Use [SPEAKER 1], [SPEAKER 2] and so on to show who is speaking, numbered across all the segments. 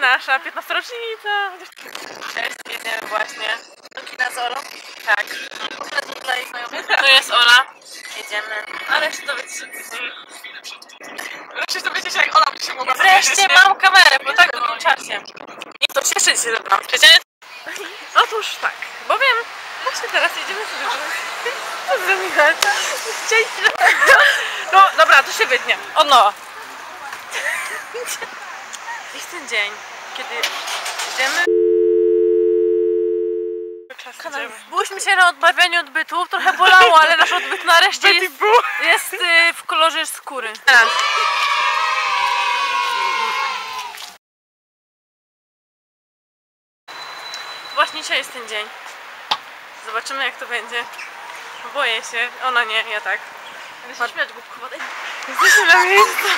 [SPEAKER 1] nasza 15 rocznica. Cześć, jedziemy właśnie. Do kina z Olą? Tak. Tutaj znajomy. To jest Ola. Jedziemy. Ale jeszcze dowiecie się później.
[SPEAKER 2] Wreszcie dowiecie się, jak Ola by się mogła
[SPEAKER 1] Wreszcie mam kamerę, bo tak długim czasie. I to się, że mam specjalnie. Otóż tak, bowiem właśnie teraz jedziemy sobie. Co Michał? Chcieliście... No dobra, to się wytnie. Od Dziś ten dzień, kiedy idziemy... Kanał. Byłyśmy się na odbarwianiu odbytu, trochę bolało, ale nasz odbyt nareszcie jest, jest y, w kolorze skóry. Teraz. Właśnie dzisiaj jest ten dzień. Zobaczymy jak to będzie. Boję się. Ona nie, ja tak. Będę się śmiać głupkowo. Jesteśmy na miejscu.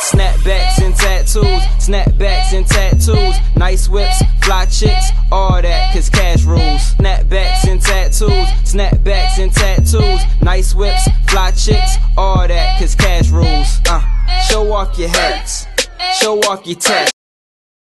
[SPEAKER 3] Snapbacks and tattoos, snapbacks and tattoos, nice whips, fly chicks, all that, cause cash rules. Snapbacks and tattoos, snapbacks and tattoos, nice whips, fly chicks, all that, cause cash rules. Uh, show off your hats, show off your tats.